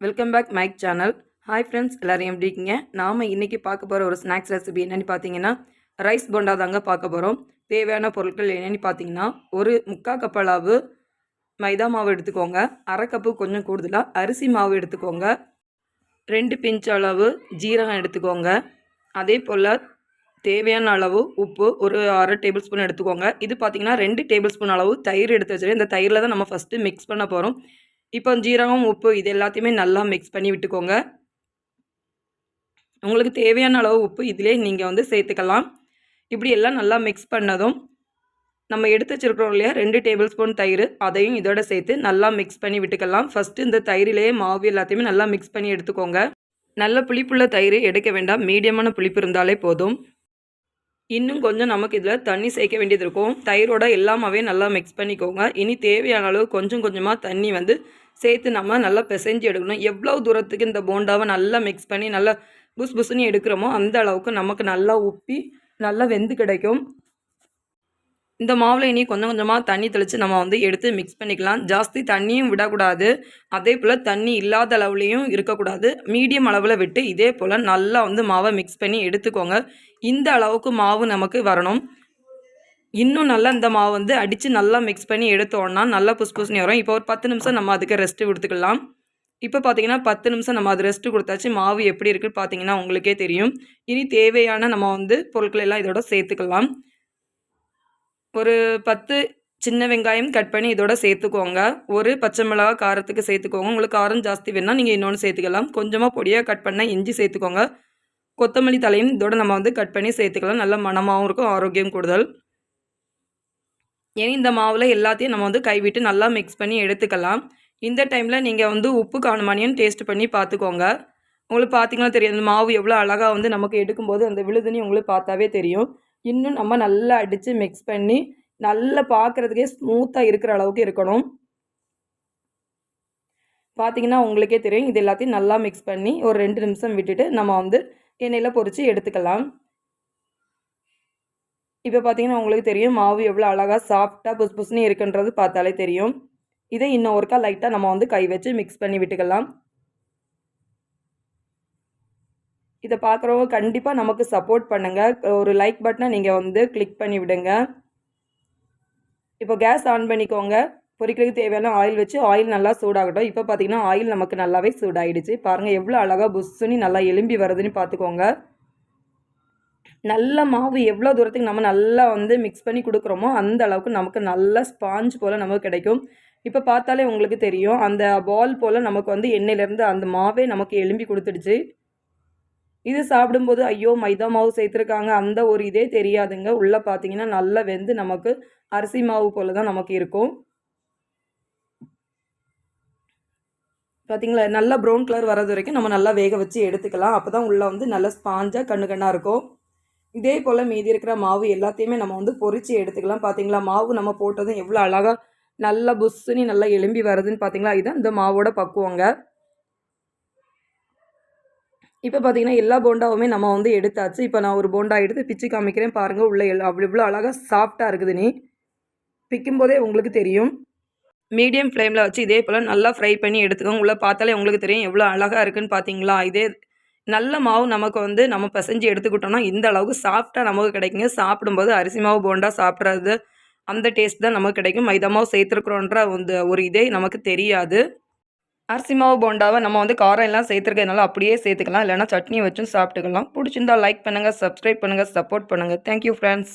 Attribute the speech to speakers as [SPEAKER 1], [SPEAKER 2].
[SPEAKER 1] Welcome back my channel hi friends எல்லோரும் எப்படி இருக்கீங்க? நாம் இன்றைக்கி பார்க்க போகிற ஒரு ஸ்நாக்ஸ் ரெசிபி என்னென்னு பார்த்தீங்கன்னா ரைஸ் போண்டா தாங்க பார்க்க போகிறோம் தேவையான பொருட்கள் என்னென்னு பார்த்தீங்கன்னா ஒரு முக்கால் கப் அளவு மைதா மாவு எடுத்துக்கோங்க. அரை கப்பு கொஞ்சம் கூடுதலாக அரிசி மாவு எடுத்துக்கோங்க. ரெண்டு பிஞ்ச் அளவு ஜீரகம் எடுத்துக்கோங்க. அதே போல் தேவையான அளவு உப்பு ஒரு அரை டேபிள் ஸ்பூன் எடுத்துக்கோங்க. இது பார்த்திங்கன்னா ரெண்டு டேபிள் ஸ்பூன் அளவு தயிர் எடுத்து வச்சுட்டு இந்த தயிரில் தான் நம்ம ஃபஸ்ட்டு மிக்ஸ் பண்ண போகிறோம் இப்போ ஜீரகம் உப்பு இது எல்லாத்தையுமே நல்லா மிக்ஸ் பண்ணி விட்டுக்கோங்க. உங்களுக்கு தேவையான அளவு உப்பு இதிலே நீங்கள் வந்து சேர்த்துக்கலாம். இப்படி எல்லாம் நல்லா மிக்ஸ் பண்ணதும் நம்ம எடுத்து வச்சுருக்கிறோம் இல்லையா ரெண்டு டேபிள் ஸ்பூன் தயிர் அதையும் இதோட சேர்த்து நல்லா மிக்ஸ் பண்ணி விட்டுக்கலாம். ஃபஸ்ட்டு இந்த தயிரிலேயே மாவு எல்லாத்தையுமே நல்லா மிக்ஸ் பண்ணி எடுத்துக்கோங்க. நல்ல புளிப்புள்ள தயிர் எடுக்க வேண்டாம். மீடியமான புளிப்பு இருந்தாலே போதும். இன்னும் கொஞ்சம் நமக்கு இதில் தண்ணி சேர்க்க வேண்டியது இருக்கும். தயிரோட எல்லாமே நல்லா மிக்ஸ் பண்ணிக்கோங்க. இனி தேவையான அளவு கொஞ்சம் கொஞ்சமாக தண்ணி வந்து சேர்த்து நம்ம நல்லா பிசைஞ்சு எடுக்கணும். எவ்வளோ தூரத்துக்கு இந்த போண்டாவை நல்லா மிக்ஸ் பண்ணி நல்லா புஸ் புஸ்ன்னு எடுக்கிறோமோ அந்த அளவுக்கு நமக்கு நல்லா உப்பி நல்லா வெந்து கிடைக்கும். இந்த மாவில் இனி கொஞ்சம் கொஞ்சமாக தண்ணி தெளித்து நம்ம வந்து எடுத்து மிக்ஸ் பண்ணிக்கலாம். ஜாஸ்தி தண்ணியும் விடக்கூடாது. அதே போல் தண்ணி இல்லாத அளவுலேயும் இருக்கக்கூடாது. மீடியம் அளவில் விட்டு இதே போல் நல்லா வந்து மாவை மிக்ஸ் பண்ணி எடுத்துக்கோங்க. இந்த அளவுக்கு மாவு நமக்கு வரணும். இன்னும் நல்லா இந்த மாவு வந்து அடித்து நல்லா மிக்ஸ் பண்ணி எடுத்தோன்னா நல்லா புஸ் புஸ்னி வரும். இப்போ ஒரு பத்து நிமிஷம் நம்ம அதுக்கு ரெஸ்ட்டு கொடுத்துக்கலாம். இப்போ பார்த்தீங்கன்னா பத்து நிமிஷம் நம்ம அது ரெஸ்ட்டு கொடுத்தாச்சு. மாவு எப்படி இருக்குன்னு பார்த்தீங்கன்னா உங்களுக்கே தெரியும். இனி தேவையான நம்ம வந்து பொருட்கள் எல்லாம் இதோட சேர்த்துக்கலாம். ஒரு பத்து சின்ன வெங்காயம் கட் பண்ணி இதோட சேர்த்துக்கோங்க. ஒரு பச்சை மிளகா காரத்துக்கு சேர்த்துக்கோங்க. உங்களுக்கு காரம் ஜாஸ்தி வேணால் நீங்கள் இன்னொன்று சேர்த்துக்கலாம். கொஞ்சமாக பொடியாக கட் பண்ண இஞ்சி சேர்த்துக்கோங்க. கொத்தமல்லி தலையும் இதோட நம்ம வந்து கட் பண்ணி சேர்த்துக்கலாம். நல்ல மனமாகவும் இருக்கும் ஆரோக்கியம் கூடுதல். ஏன்னா இந்த மாவில் எல்லாத்தையும் நம்ம வந்து கைவிட்டு நல்லா மிக்ஸ் பண்ணி எடுத்துக்கலாம். இந்த டைமில் நீங்கள் வந்து உப்பு காணுமானியும் டேஸ்ட் பண்ணி பார்த்துக்கோங்க உங்களுக்கு பார்த்தீங்கன்னா தெரியும் அந்த மாவு எவ்வளோ அழகாக வந்து நமக்கு எடுக்கும்போது அந்த விழுதுன்னு உங்களுக்கு பார்த்தாவே தெரியும். இன்னும் நம்ம நல்லா அடித்து மிக்ஸ் பண்ணி நல்லா பார்க்குறதுக்கே ஸ்மூத்தாக இருக்கிற அளவுக்கு இருக்கணும். பார்த்தீங்கன்னா உங்களுக்கே தெரியும் இது எல்லாத்தையும் நல்லா மிக்ஸ் பண்ணி ஒரு ரெண்டு நிமிஷம் விட்டுட்டு நம்ம வந்து எண்ணெயில் பொறிச்சு எடுத்துக்கலாம். இப்போ பார்த்தீங்கன்னா உங்களுக்கு தெரியும் மாவு எவ்வளோ அழகாக சாஃப்டாக புஸ் புஸ்னு இருக்குன்றது பார்த்தாலே தெரியும். இதை இன்னும் ஒருக்கா லைட்டாக நம்ம வந்து கை வச்சு மிக்ஸ் பண்ணி விட்டுக்கலாம். இதை பார்க்குறவங்க கண்டிப்பாக நமக்கு சப்போர்ட் பண்ணுங்கள் ஒரு லைக் பட்டனை நீங்கள் வந்து கிளிக் பண்ணி விடுங்க. இப்போ கேஸ் ஆன் பண்ணிக்கோங்க. பொரிக்கிறதுக்கு தேவையான ஆயில் வச்சு ஆயில் நல்லா சூடாகட்டும். இப்போ பார்த்தீங்கன்னா ஆயில் நமக்கு நல்லாவே சூடாகிடுச்சு பாருங்கள் எவ்வளோ அழகாக புஸ்ஸுன்னு நல்லா எலும்பி வருதுன்னு பார்த்துக்கோங்க. நல்ல மாவு எவ்வளோ தூரத்துக்கு நம்ம நல்லா வந்து மிக்ஸ் பண்ணி கொடுக்குறோமோ அந்த அளவுக்கு நமக்கு நல்ல ஸ்பாஞ்ச் போல் நமக்கு கிடைக்கும். இப்போ பார்த்தாலே உங்களுக்கு தெரியும். அந்த பால் போல் நமக்கு வந்து எண்ணெயிலேருந்து அந்த மாவே நமக்கு எலும்பி கொடுத்துடுச்சு. இது சாப்பிடும்போது ஐயோ மைதா மாவு சேர்த்துருக்காங்க. அந்த ஒரு இதே தெரியாதுங்க. உள்ளே பார்த்தீங்கன்னா நல்லா வெந்து நமக்கு அரிசி மாவு போல் தான் நமக்கு இருக்கும். பார்த்தீங்களா நல்லா ப்ரௌன் கலர் வர்றது வரைக்கும் நம்ம நல்லா வேக வச்சு எடுத்துக்கலாம். அப்போ தான் உள்ளே வந்து நல்லா ஸ்பாஞ்சாக கண்ணு கண்ணாக இருக்கும். இதே போல் மீதி இருக்கிற மாவு எல்லாத்தையுமே நம்ம வந்து பொறிச்சு எடுத்துக்கலாம். பார்த்தீங்களா மாவு நம்ம போட்டதும் எவ்வளோ அழகாக நல்லா புஸ்ஸுனி நல்லா எலும்பி வருதுன்னு பார்த்தீங்களா இதுதான் இந்த மாவோட பக்குவங்க. இப்போ பார்த்தீங்கன்னா எல்லா போண்டாவுமே நம்ம வந்து எடுத்தாச்சு. இப்போ நான் ஒரு போண்டா எடுத்து பிச்சு காமிக்கிறேன் பாருங்கள் உள்ள எல்லாம் அவ்வளோ இவ்வளோ அழகாக சாஃப்டாக இருக்குது நீ. பிக்கும்போதே உங்களுக்கு தெரியும். மீடியம் ஃப்ளேமில் வச்சு இதே போல் நல்லா ஃப்ரை பண்ணி எடுத்துக்கோங்க. உள்ளே பார்த்தாலே உங்களுக்கு தெரியும் எவ்வளோ அழகாக இருக்குதுன்னு பார்த்தீங்களா இதே நல்ல மாவு நமக்கு வந்து நம்ம பிசைஞ்சு எடுத்துக்கிட்டோம்னா இந்த அளவுக்கு சாஃப்டாக நமக்கு கிடைக்குங்க. சாப்பிடும்போது அரிசி மாவு போண்டா சாப்பிட்றது அந்த டேஸ்ட் தான் நமக்கு கிடைக்கும். மைதா மாவு சேர்த்துருக்குறோன்ற அந்த ஒரு இதே நமக்கு தெரியாது. அரிசி மாவு போண்டாவை நம்ம வந்து காரம் எல்லாம் சேர்த்துருக்கிறதுனால அப்படியே சேர்த்துக்கலாம். இல்லைனா சட்னி வச்சும் சாப்பிட்டுக்கலாம். பிடிச்சிருந்தா லைக் பண்ணுங்கள் சப்ஸ்கிரைப் பண்ணுங்கள் சப்போர்ட் பண்ணுங்கள் தேங்க்யூ ஃப்ரெண்ட்ஸ்